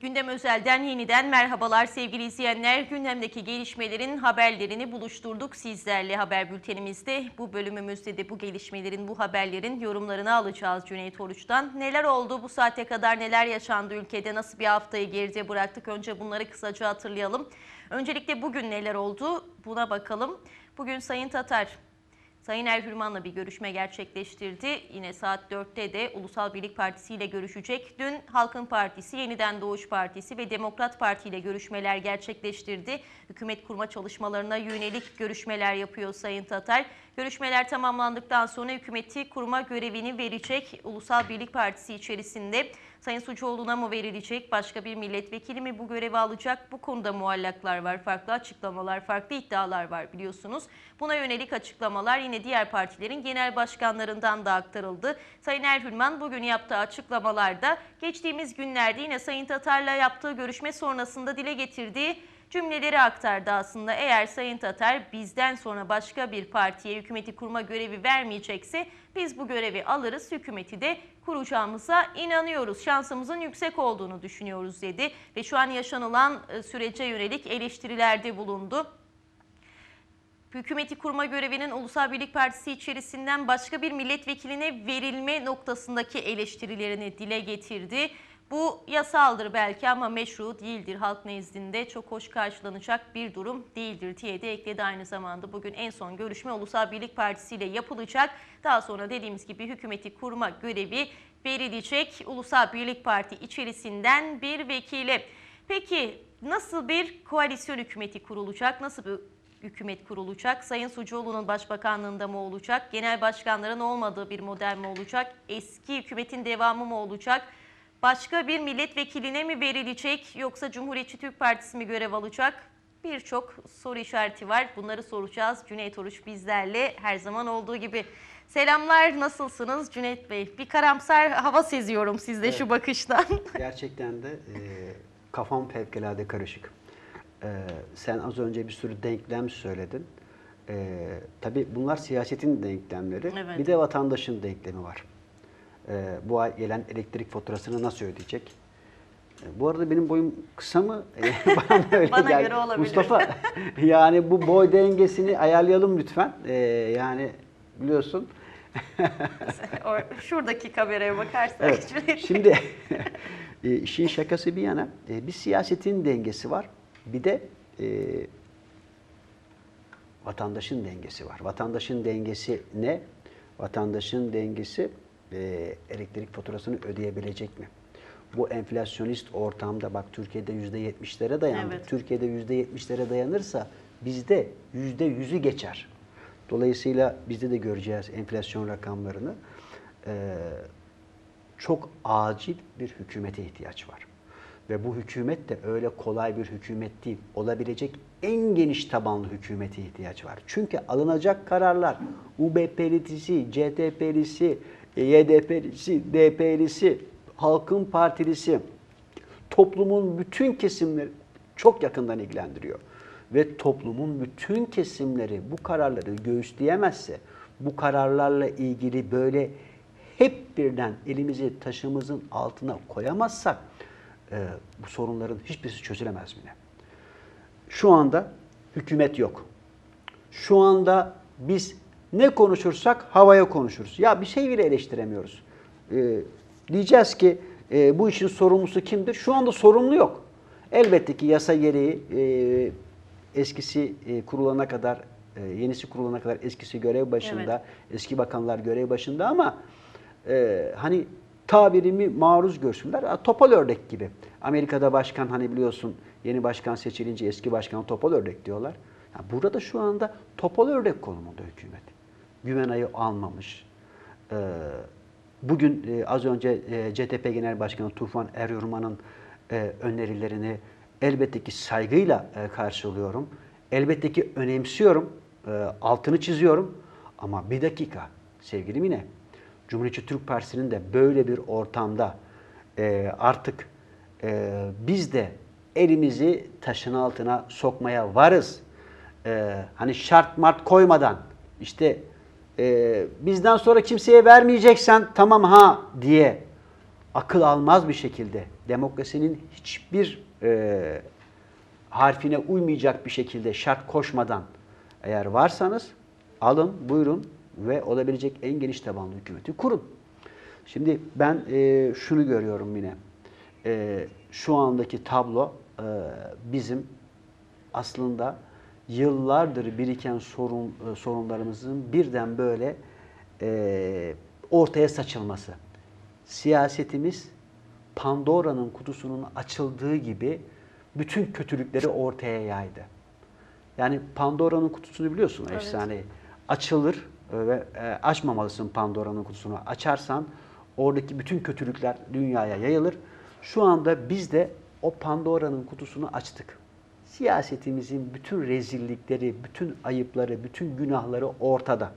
Gündem Özel'den yeniden merhabalar sevgili izleyenler. Gündemdeki gelişmelerin haberlerini buluşturduk sizlerle haber bültenimizde. Bu bölümümüzde de bu gelişmelerin, bu haberlerin yorumlarını alacağız Cüneyt Oruç'tan. Neler oldu bu saate kadar, neler yaşandı ülkede, nasıl bir haftayı geride bıraktık? Önce bunları kısaca hatırlayalım. Öncelikle bugün neler oldu buna bakalım. Bugün Sayın Tatar Sayın Erhürman'la bir görüşme gerçekleştirdi. Yine saat 4'te de Ulusal Birlik Partisi ile görüşecek. Dün Halkın Partisi, Yeniden Doğuş Partisi ve Demokrat Parti ile görüşmeler gerçekleştirdi. Hükümet kurma çalışmalarına yönelik görüşmeler yapıyor Sayın Tatar. Görüşmeler tamamlandıktan sonra hükümeti kurma görevini verecek. Ulusal Birlik Partisi içerisinde Sayın Sucuoğlu'na mı verilecek, başka bir milletvekili mi bu görevi alacak? Bu konuda muallaklar var, farklı açıklamalar, farklı iddialar var biliyorsunuz. Buna yönelik açıklamalar yine diğer partilerin genel başkanlarından da aktarıldı. Sayın Erhürman bugün yaptığı açıklamalarda geçtiğimiz günlerde yine Sayın Tatar'la yaptığı görüşme sonrasında dile getirdiği cümleleri aktardı aslında. Eğer Sayın Tatar bizden sonra başka bir partiye hükümeti kurma görevi vermeyecekse biz bu görevi alırız, hükümeti de kuracağımıza inanıyoruz. Şansımızın yüksek olduğunu düşünüyoruz dedi ve şu an yaşanılan e, sürece yönelik eleştirilerde bulundu. Hükümeti kurma görevinin Ulusal Birlik Partisi içerisinden başka bir milletvekiline verilme noktasındaki eleştirilerini dile getirdi. Bu yasaldır belki ama meşru değildir. Halk nezdinde çok hoş karşılanacak bir durum değildir diye de ekledi aynı zamanda. Bugün en son görüşme Ulusal Birlik Partisi ile yapılacak. Daha sonra dediğimiz gibi hükümeti kurma görevi verilecek. Ulusal Birlik Parti içerisinden bir vekile. Peki nasıl bir koalisyon hükümeti kurulacak? Nasıl bir hükümet kurulacak? Sayın Sucuoğlu'nun başbakanlığında mı olacak? Genel başkanların olmadığı bir model mi olacak? Eski hükümetin devamı mı olacak? Başka bir milletvekiline mi verilecek yoksa Cumhuriyetçi Türk Partisi mi görev alacak? Birçok soru işareti var. Bunları soracağız. Cüneyt Oruç bizlerle her zaman olduğu gibi. Selamlar, nasılsınız Cüneyt Bey? Bir karamsar hava seziyorum sizde Evet. şu bakıştan. Gerçekten de e, kafam fevkalade karışık. E, sen az önce bir sürü denklem söyledin. E, tabii bunlar siyasetin denklemleri. Evet. Bir de vatandaşın denklemi var. E, bu ay gelen elektrik faturasını nasıl ödeyecek? E, bu arada benim boyum kısa mı? E, bana öyle Bana geldi. göre olabilir. Mustafa, yani bu boy dengesini ayarlayalım lütfen. E, yani biliyorsun. O- Şuradaki kameraya bakarsak Evet. Bey. Şimdi e, işin şakası bir yana e, bir siyasetin dengesi var. Bir de e, vatandaşın dengesi var. Vatandaşın dengesi ne? Vatandaşın dengesi e, elektrik faturasını ödeyebilecek mi? Bu enflasyonist ortamda bak Türkiye'de yüzde yetmişlere dayandı. Evet. Türkiye'de yüzde yetmişlere dayanırsa bizde yüzde yüzü geçer. Dolayısıyla bizde de göreceğiz enflasyon rakamlarını. Ee, çok acil bir hükümete ihtiyaç var. Ve bu hükümet de öyle kolay bir hükümet değil. Olabilecek en geniş tabanlı hükümete ihtiyaç var. Çünkü alınacak kararlar UBP'lisi, CTP'lisi, YDP'lisi, DP'lisi, Halkın Partilisi, toplumun bütün kesimleri çok yakından ilgilendiriyor. Ve toplumun bütün kesimleri bu kararları göğüsleyemezse, bu kararlarla ilgili böyle hep birden elimizi taşımızın altına koyamazsak e, bu sorunların hiçbirisi çözülemez bile. Şu anda hükümet yok. Şu anda biz ne konuşursak havaya konuşuruz. Ya bir şey bile eleştiremiyoruz. Ee, diyeceğiz ki e, bu işin sorumlusu kimdir? Şu anda sorumlu yok. Elbette ki yasa gereği e, eskisi e, kurulana kadar, e, yenisi kurulana kadar eskisi görev başında, eski bakanlar görev başında ama e, hani tabirimi maruz görsünler. Topal ördek gibi. Amerika'da başkan hani biliyorsun yeni başkan seçilince eski başkan topal ördek diyorlar. Ya burada da şu anda topal ördek konumunda hükümet. Güvenay'ı almamış. Ee, bugün e, az önce e, CTP Genel Başkanı Tufan Eryurman'ın e, önerilerini elbette ki saygıyla e, karşılıyorum. Elbette ki önemsiyorum. Altını çiziyorum. Ama bir dakika sevgili Mine. Cumhuriyetçi Türk Partisi'nin de böyle bir ortamda artık biz de elimizi taşın altına sokmaya varız. E, hani şart mart koymadan işte e, bizden sonra kimseye vermeyeceksen tamam ha diye akıl almaz bir şekilde demokrasinin hiçbir e, harfine uymayacak bir şekilde şart koşmadan eğer varsanız alın buyurun ve olabilecek en geniş tabanlı hükümeti kurun. Şimdi ben e, şunu görüyorum yine. E, şu andaki tablo e, bizim aslında yıllardır biriken sorun e, sorunlarımızın birden böyle e, ortaya saçılması. Siyasetimiz Pandora'nın kutusunun açıldığı gibi bütün kötülükleri ortaya yaydı. Yani Pandora'nın kutusunu biliyorsun Evet. efsane. Açılır e, ve e, açmamalısın Pandora'nın kutusunu. Açarsan oradaki bütün kötülükler dünyaya yayılır. Şu anda biz de o Pandora'nın kutusunu açtık. Siyasetimizin bütün rezillikleri, bütün ayıpları, bütün günahları ortada.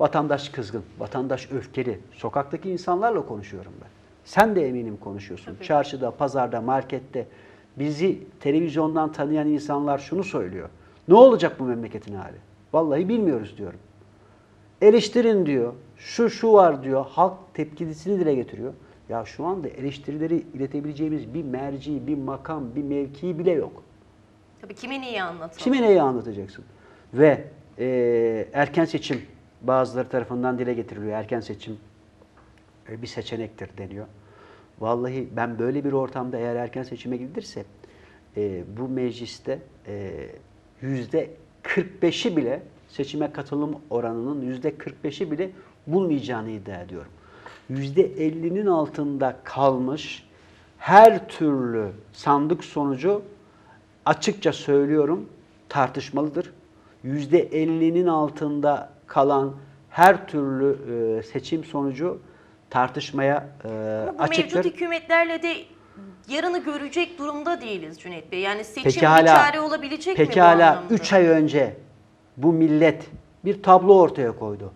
Vatandaş kızgın, vatandaş öfkeli. Sokaktaki insanlarla konuşuyorum ben. Sen de eminim konuşuyorsun. Tabii. Çarşıda, pazarda, markette bizi televizyondan tanıyan insanlar şunu söylüyor. Ne olacak bu memleketin hali? Vallahi bilmiyoruz diyorum. Eleştirin diyor. Şu şu var diyor. Halk tepkisini dile getiriyor. Ya şu anda eleştirileri iletebileceğimiz bir merci, bir makam, bir mevki bile yok. Tabii kime neyi anlatalım? Kime neyi anlatacaksın? Ve e, erken seçim bazıları tarafından dile getiriliyor. Erken seçim e, bir seçenektir deniyor. Vallahi ben böyle bir ortamda eğer erken seçime gidilirse e, bu mecliste e, yüzde 45'i bile seçime katılım oranının yüzde 45'i bile bulmayacağını iddia ediyorum. Yüzde 50'nin altında kalmış her türlü sandık sonucu açıkça söylüyorum tartışmalıdır. Yüzde 50'nin altında kalan her türlü e, seçim sonucu tartışmaya e, bu açıktır. mevcut hükümetlerle de yarını görecek durumda değiliz Cüneyt Bey. Yani seçim Peki bir hala, çare olabilecek mi bu peki hala anlamda? 3 ay önce bu millet bir tablo ortaya koydu.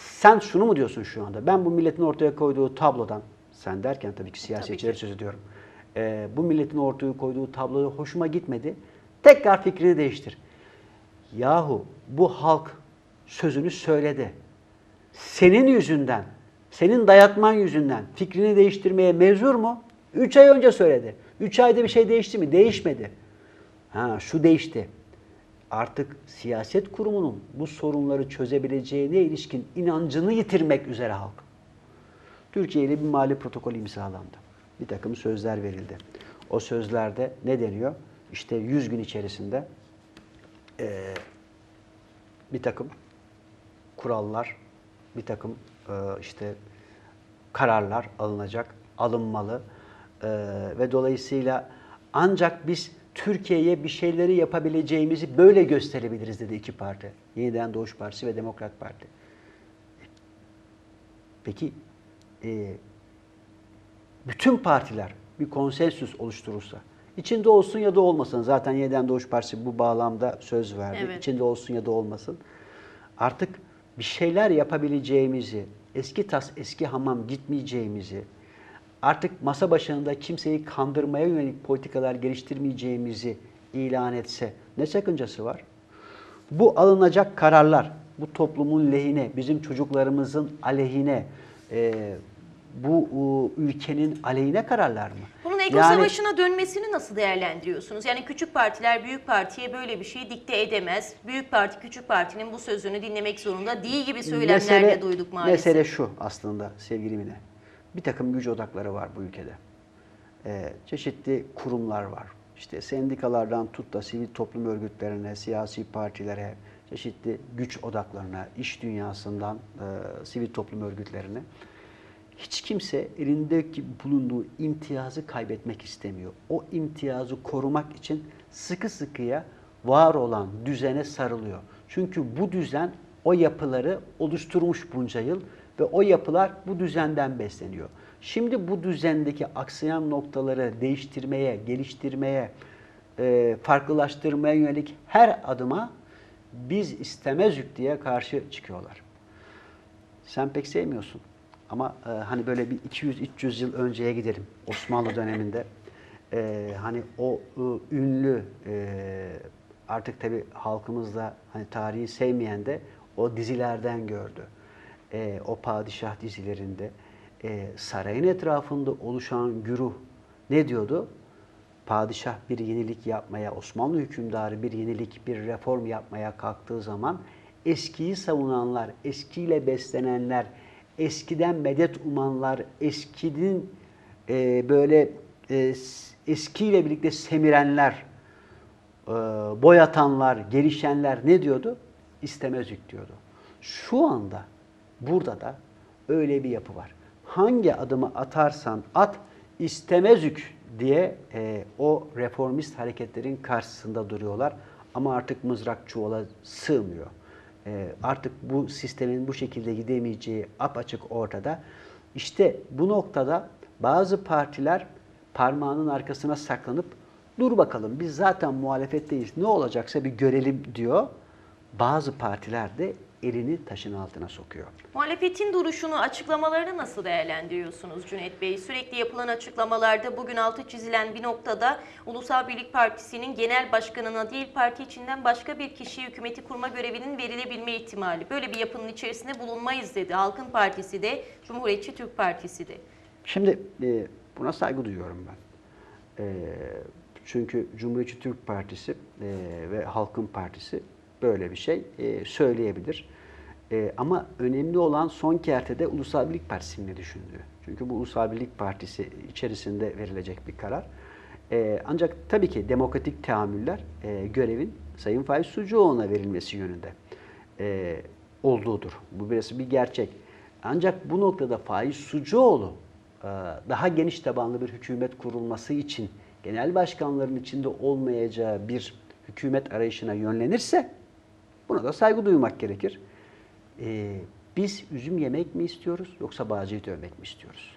Sen şunu mu diyorsun şu anda? Ben bu milletin ortaya koyduğu tablodan, sen derken tabii ki siyasetçileri söz ediyorum. Ee, bu milletin ortaya koyduğu tablo hoşuma gitmedi. Tekrar fikrini değiştir. Yahu bu halk sözünü söyledi. Senin yüzünden, senin dayatman yüzünden fikrini değiştirmeye mezur mu? 3 ay önce söyledi. 3 ayda bir şey değişti mi? Değişmedi. Ha şu değişti. Artık siyaset kurumunun bu sorunları çözebileceğine ilişkin inancını yitirmek üzere halk. Türkiye ile bir mali protokol imzalandı. Bir takım sözler verildi. O sözlerde ne deniyor? İşte 100 gün içerisinde eee, bir takım kurallar, bir takım eee, işte kararlar alınacak, alınmalı Eee, ve dolayısıyla ancak biz Türkiye'ye bir şeyleri yapabileceğimizi böyle gösterebiliriz dedi iki parti. Yeniden Doğuş Partisi ve Demokrat Parti. Peki eee, bütün partiler bir konsensüs oluşturursa, içinde olsun ya da olmasın, zaten Yeniden Doğuş Partisi bu bağlamda söz verdi, Evet. içinde olsun ya da olmasın, artık bir şeyler yapabileceğimizi, eski tas eski hamam gitmeyeceğimizi, artık masa başında kimseyi kandırmaya yönelik politikalar geliştirmeyeceğimizi ilan etse ne sakıncası var? Bu alınacak kararlar, bu toplumun lehine, bizim çocuklarımızın aleyhine, e, bu e, ülkenin aleyhine kararlar mı? Bunun ego Yani- savaşına dönmesini nasıl değerlendiriyorsunuz? Yani küçük partiler büyük partiye böyle bir şey dikte edemez. Büyük parti küçük partinin bu sözünü dinlemek zorunda değil gibi söylemler de duyduk maalesef. Mesele şu aslında sevgili Mine. Bir takım güç odakları var bu ülkede. Ee, çeşitli kurumlar var. İşte sendikalardan tut da sivil toplum örgütlerine, siyasi partilere, çeşitli güç odaklarına, iş dünyasından e, sivil toplum örgütlerine. Hiç kimse elindeki bulunduğu imtiyazı kaybetmek istemiyor. O imtiyazı korumak için sıkı sıkıya var olan düzene sarılıyor. Çünkü bu düzen o yapıları oluşturmuş bunca yıl ve o yapılar bu düzenden besleniyor. Şimdi bu düzendeki aksayan noktaları değiştirmeye, geliştirmeye, e, farklılaştırmaya yönelik her adıma biz istemezük diye karşı çıkıyorlar. Sen pek sevmiyorsun. Ama e, hani böyle bir 200-300 yıl önceye gidelim. Osmanlı döneminde. E, hani o e, ünlü e, artık tabi halkımızda hani tarihi sevmeyen de o dizilerden gördü. E, o padişah dizilerinde e, sarayın etrafında oluşan güruh ne diyordu? Padişah bir yenilik yapmaya, Osmanlı hükümdarı bir yenilik, bir reform yapmaya kalktığı zaman eskiyi savunanlar, eskiyle beslenenler, eskiden medet umanlar, eskinin e, böyle e, eskiyle birlikte semirenler, e, boyatanlar, gelişenler ne diyordu? İstemezlik diyordu. Şu anda burada da öyle bir yapı var. Hangi adımı atarsan at istemezük diye e, o reformist hareketlerin karşısında duruyorlar. Ama artık mızrak çuvala sığmıyor. E, artık bu sistemin bu şekilde gidemeyeceği apaçık ortada. İşte bu noktada bazı partiler parmağının arkasına saklanıp dur bakalım biz zaten muhalefetteyiz ne olacaksa bir görelim diyor. Bazı partiler de elini taşın altına sokuyor. Muhalefetin duruşunu, açıklamalarını nasıl değerlendiriyorsunuz Cüneyt Bey? Sürekli yapılan açıklamalarda bugün altı çizilen bir noktada Ulusal Birlik Partisi'nin genel başkanına değil parti içinden başka bir kişiye hükümeti kurma görevinin verilebilme ihtimali. Böyle bir yapının içerisinde bulunmayız dedi. Halkın Partisi de, Cumhuriyetçi Türk Partisi de. Şimdi e, buna saygı duyuyorum ben. E, çünkü Cumhuriyetçi Türk Partisi e, ve Halkın Partisi böyle bir şey e, söyleyebilir. E, ama önemli olan son kertede Ulusal Birlik Partisi'nin ne düşündüğü. Çünkü bu Ulusal Birlik Partisi içerisinde verilecek bir karar. E, ancak tabii ki demokratik teamüller e, görevin Sayın Faiz Sucuoğlu'na verilmesi yönünde e, olduğudur. Bu birisi bir gerçek. Ancak bu noktada Faiz Sucuoğlu e, daha geniş tabanlı bir hükümet kurulması için genel başkanların içinde olmayacağı bir hükümet arayışına yönlenirse buna da saygı duymak gerekir. E, biz üzüm yemek mi istiyoruz yoksa bağcıyı dövmek mi istiyoruz?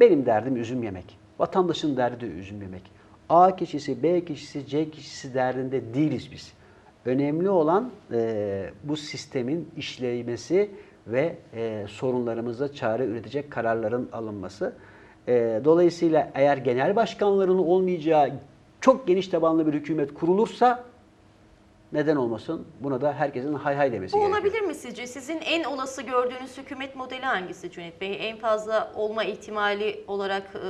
Benim derdim üzüm yemek. Vatandaşın derdi de üzüm yemek. A kişisi, B kişisi, C kişisi derdinde değiliz biz. Önemli olan e, bu sistemin işlemesi ve e, sorunlarımıza çare üretecek kararların alınması. E, dolayısıyla eğer genel başkanların olmayacağı çok geniş tabanlı bir hükümet kurulursa neden olmasın? Buna da herkesin hay hay demesi Bu gerekiyor. olabilir mi sizce? Sizin en olası gördüğünüz hükümet modeli hangisi Cüneyt Bey? En fazla olma ihtimali olarak e,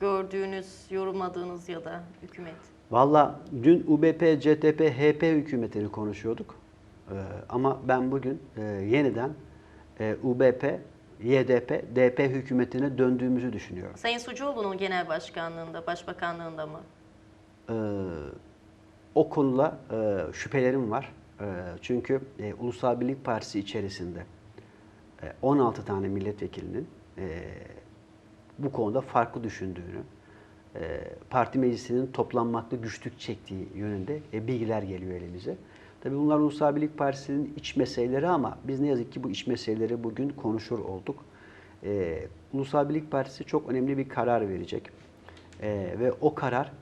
gördüğünüz, yorumladığınız ya da hükümet? Valla dün UBP, CTP, HP hükümetini konuşuyorduk. Ee, ama ben bugün e, yeniden e, UBP, YDP, DP hükümetine döndüğümüzü düşünüyorum. Sayın Sucuoğlu'nun genel başkanlığında, başbakanlığında mı? Ee, o konuda e, şüphelerim var. E, çünkü e, Ulusal Birlik Partisi içerisinde e, 16 tane milletvekilinin e, bu konuda farklı düşündüğünü, e, parti meclisinin toplanmakta güçlük çektiği yönünde e, bilgiler geliyor elimize. Tabii bunlar Ulusal Birlik Partisi'nin iç meseleleri ama biz ne yazık ki bu iç meseleleri bugün konuşur olduk. E, Ulusal Birlik Partisi çok önemli bir karar verecek. E, ve o karar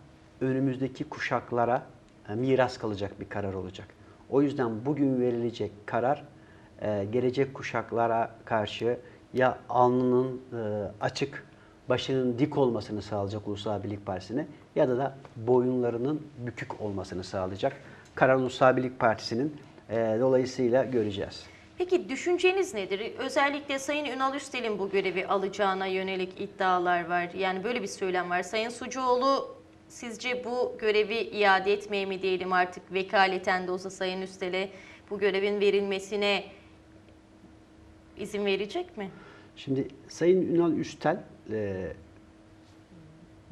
önümüzdeki kuşaklara miras kalacak bir karar olacak. O yüzden bugün verilecek karar e, gelecek kuşaklara karşı ya alnının e, açık, başının dik olmasını sağlayacak Ulusal Birlik Partisi'ne ya da da boyunlarının bükük olmasını sağlayacak. Karar Ulusal Birlik Partisi'nin e, dolayısıyla göreceğiz. Peki düşünceniz nedir? Özellikle Sayın Ünal Üstel'in bu görevi alacağına yönelik iddialar var. Yani böyle bir söylem var. Sayın Sucuoğlu sizce bu görevi iade etmeye mi diyelim artık vekaleten de olsa Sayın Üstel'e bu görevin verilmesine izin verecek mi? Şimdi Sayın Ünal Üstel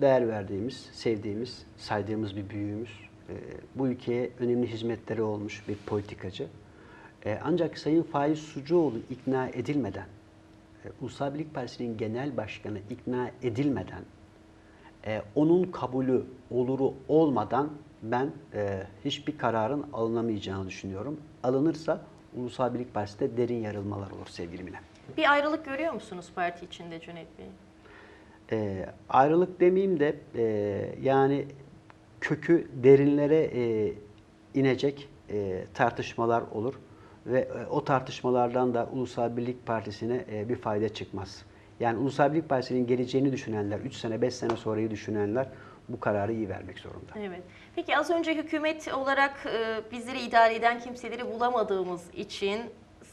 değer verdiğimiz, sevdiğimiz, saydığımız bir büyüğümüz. E, bu ülkeye önemli hizmetleri olmuş bir politikacı. E, ancak Sayın Faiz Sucuoğlu ikna edilmeden, e, Ulusal Birlik Partisi'nin genel başkanı ikna edilmeden, e, onun kabulü oluru olmadan ben e, hiçbir kararın alınamayacağını düşünüyorum. Alınırsa Ulusal Birlik Partisi'de derin yarılmalar olur sevgili Mine. Bir ayrılık görüyor musunuz parti içinde Cüneyt Bey? E, ayrılık demeyeyim de e, yani kökü derinlere e, inecek e, tartışmalar olur ve e, o tartışmalardan da Ulusal Birlik Partisi'ne e, bir fayda çıkmaz. Yani Ulusal Birlik Partisi'nin geleceğini düşünenler, 3 sene 5 sene sonrayı düşünenler bu kararı iyi vermek zorunda. Evet. Peki az önce hükümet olarak e, bizleri idare eden kimseleri bulamadığımız için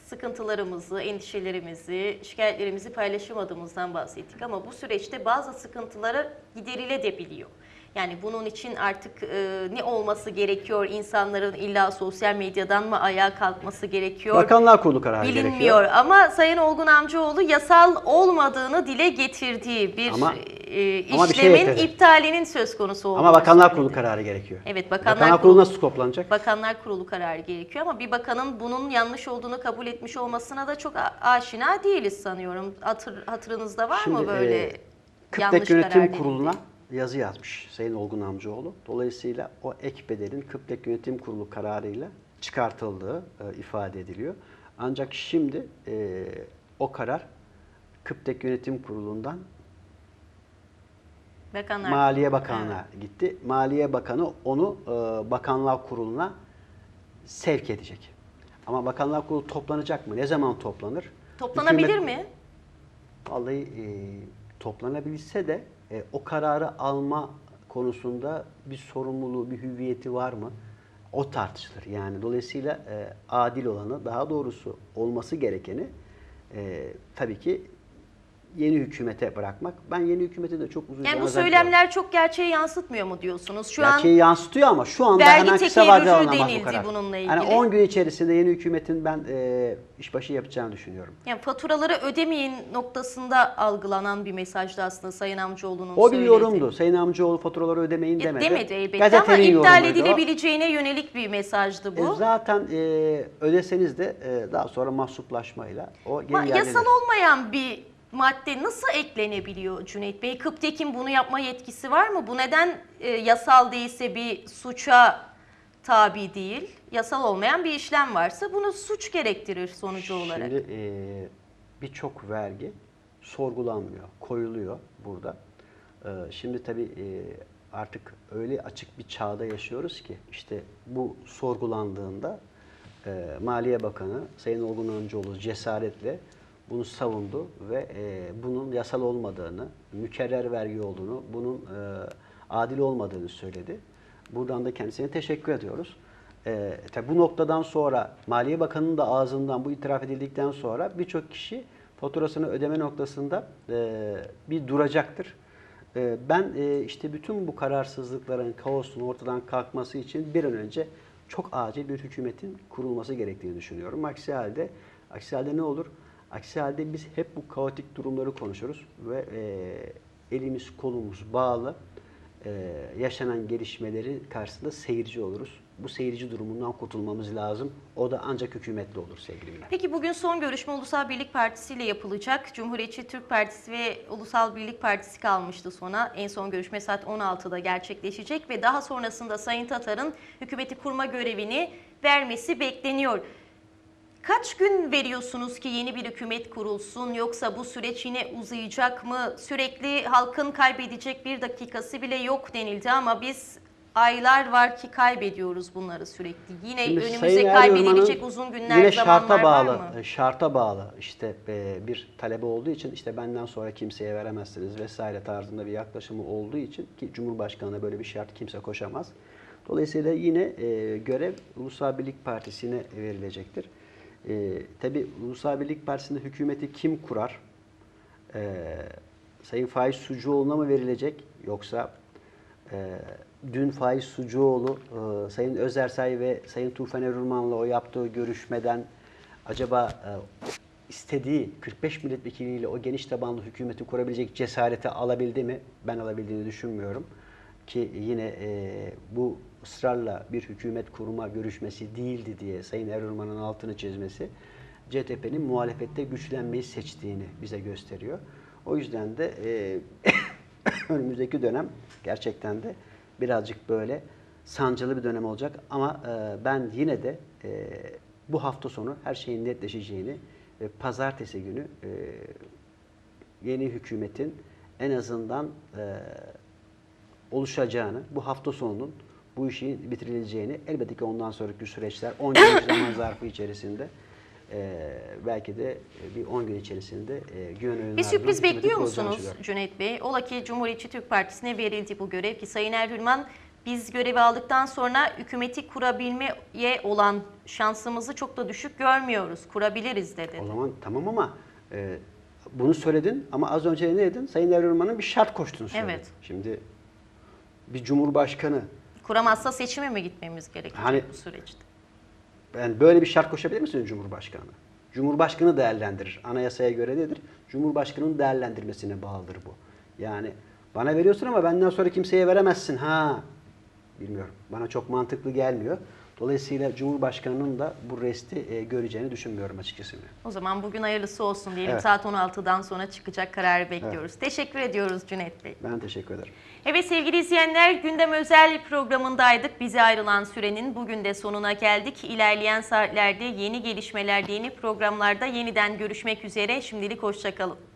sıkıntılarımızı, endişelerimizi, şikayetlerimizi paylaşamadığımızdan bahsettik ama bu süreçte bazı sıkıntılara giderilebiliyor. Yani bunun için artık e, ne olması gerekiyor? İnsanların illa sosyal medyadan mı ayağa kalkması gerekiyor? Bakanlar Kurulu kararı Bilinmiyor gerekiyor. ama Sayın Olgun Amcaoğlu yasal olmadığını dile getirdiği bir Ama- e, ama bir şey işlemin iptalinin söz konusu olduğunu Ama Bakanlar söyledi. Kurulu kararı gerekiyor. Evet, Bakanlar, Bakanlar Kurulu, nasıl toplanacak? Bakanlar Kurulu kararı gerekiyor ama bir bakanın bunun yanlış olduğunu kabul etmiş olmasına da çok aşina değiliz sanıyorum. Hatır, hatırınızda var mı böyle e, yanlış Kıptek karar Yönetim? Kurulu'na yazı yazmış Sayın Olgun Amcaoğlu. Dolayısıyla o ek bedelin Kıptek Yönetim Kurulu kararıyla çıkartıldığı e, ifade ediliyor. Ancak şimdi e, o karar Kıptek Yönetim Kurulu'ndan Bakanlar Maliye Bakanı'na gitti. Maliye Bakanı onu e, Bakanlar Kurulu'na sevk edecek. Ama Bakanlar Kurulu toplanacak mı? Ne zaman toplanır? Toplanabilir Hükümet- mi? Vallahi e, toplanabilse de e, o kararı alma konusunda bir sorumluluğu, bir hüviyeti var mı? O tartışılır. Yani dolayısıyla e, adil olanı, daha doğrusu olması gerekeni e, tabii ki yeni hükümete bırakmak. Ben yeni hükümete de çok uzun Yani bu söylemler çok gerçeği yansıtmıyor mu diyorsunuz? Şu an Gerçeği yansıtıyor ama şu anda hemen kısa vadede alınamaz bu karar. bununla Yani ilgili. 10 gün içerisinde yeni hükümetin ben e, işbaşı yapacağını düşünüyorum. yani faturaları ödemeyin noktasında algılanan bir mesajdı aslında Sayın Amcaoğlu'nun O bir yorumdu. Sayın Amcaoğlu faturaları ödemeyin demedi. demedi elbette Gazetenin ama iptal yorumuydu o. edilebileceğine yönelik bir mesajdı bu. E, zaten e, ödeseniz de e, daha sonra mahsuplaşmayla o geri iade yasal edilir. olmayan bir madde nasıl eklenebiliyor Cüneyt Bey? Kıptekin bunu yapma yetkisi var mı? Bu neden e, yasal değilse bir suça tabi değil? Yasal olmayan bir işlem varsa bunu suç gerektirir sonucu olarak. Şimdi e, birçok vergi sorgulanmıyor, koyuluyor burada. E, şimdi tabii e, artık öyle açık bir çağda yaşıyoruz ki işte bu sorgulandığında e, Maliye Bakanı Sayın Olgun Öncüoğlu cesaretle bunu savundu ve e, bunun yasal olmadığını, mükerrer vergi olduğunu, bunun e, adil olmadığını söyledi. Buradan da kendisine teşekkür ediyoruz. E, tabi bu noktadan sonra Maliye Bakanı'nın da ağzından bu itiraf edildikten sonra birçok kişi faturasını ödeme noktasında e, bir duracaktır. E, ben e, işte bütün bu kararsızlıkların, kaosun ortadan kalkması için bir an önce çok acil bir hükümetin kurulması gerektiğini düşünüyorum. Aksi halde, aksi halde ne olur? Aksi halde biz hep bu kaotik durumları konuşuruz ve e, elimiz kolumuz bağlı e, yaşanan gelişmeleri karşısında seyirci oluruz. Bu seyirci durumundan kurtulmamız lazım. O da ancak hükümetle olur sevgili Mine. Peki bugün son görüşme Ulusal Birlik Partisi ile yapılacak. Cumhuriyetçi Türk Partisi ve Ulusal Birlik Partisi kalmıştı sona. En son görüşme saat 16'da gerçekleşecek ve daha sonrasında Sayın Tatar'ın hükümeti kurma görevini vermesi bekleniyor. Kaç gün veriyorsunuz ki yeni bir hükümet kurulsun yoksa bu süreç yine uzayacak mı? Sürekli halkın kaybedecek bir dakikası bile yok denildi ama biz aylar var ki kaybediyoruz bunları sürekli. Yine Şimdi önümüze kaybedilecek uzun günler yine zamanlar şarta bağlı, var mı? şarta bağlı işte e, bir talebi olduğu için işte benden sonra kimseye veremezsiniz vesaire tarzında bir yaklaşımı olduğu için ki Cumhurbaşkanı'na böyle bir şart kimse koşamaz. Dolayısıyla yine e, görev Ulusal Birlik Partisi'ne verilecektir. E, Tabi Ulusal Birlik Partisi'nde hükümeti kim kurar? E, Sayın Faiz Sucuoğlu'na mı verilecek yoksa e, dün Faiz Sucuoğlu e, Sayın Özersay ve Sayın Tufan Erurman'la o yaptığı görüşmeden acaba e, istediği 45 milletvekiliyle o geniş tabanlı hükümeti kurabilecek cesareti alabildi mi? Ben alabildiğini düşünmüyorum. Ki yine e, bu ısrarla bir hükümet kurma görüşmesi değildi diye Sayın Erurman'ın altını çizmesi CTP'nin muhalefette güçlenmeyi seçtiğini bize gösteriyor. O yüzden de e, önümüzdeki dönem gerçekten de birazcık böyle sancılı bir dönem olacak. Ama e, ben yine de e, bu hafta sonu her şeyin netleşeceğini ve pazartesi günü e, yeni hükümetin en azından e, oluşacağını, bu hafta sonunun bu işin bitirileceğini, elbette ki ondan sonraki süreçler 10 gün zaman zarfı içerisinde e, belki de bir 10 gün içerisinde e, güven oyunlarından Bir sürpriz bekliyor musunuz. Cüneyt Bey? Ola ki Cumhuriyetçi Türk Partisi'ne verildi bu görev ki Sayın Ergülman biz görevi aldıktan sonra hükümeti kurabilmeye olan şansımızı çok da düşük görmüyoruz. Kurabiliriz dedi. O zaman tamam ama e, bunu söyledin ama az önce ne dedin? Sayın Erdoğan'ın bir şart koştuğunu söyledin. Evet. Şimdi bir cumhurbaşkanı Kuramazsa seçime mi gitmemiz gerekecek Hani- bu süreçte? yani böyle bir şart koşabilir misiniz Cumhurbaşkanı? Cumhurbaşkanı değerlendirir. Anayasaya göre nedir? Cumhurbaşkanının değerlendirmesine bağlıdır bu. Yani bana veriyorsun ama benden sonra kimseye veremezsin ha. Bilmiyorum. Bana çok mantıklı gelmiyor. Dolayısıyla Cumhurbaşkanının da bu resti e, göreceğini düşünmüyorum açıkçası. O zaman bugün hayırlısı olsun diyelim. Evet. Saat 16'dan sonra çıkacak kararı bekliyoruz. Teşekkür ediyoruz Cüneyt Bey. Ben teşekkür ederim. Evet sevgili izleyenler gündem özel programındaydık. Bize ayrılan sürenin bugün de sonuna geldik. İlerleyen saatlerde yeni gelişmelerde yeni programlarda yeniden görüşmek üzere. Şimdilik hoşçakalın.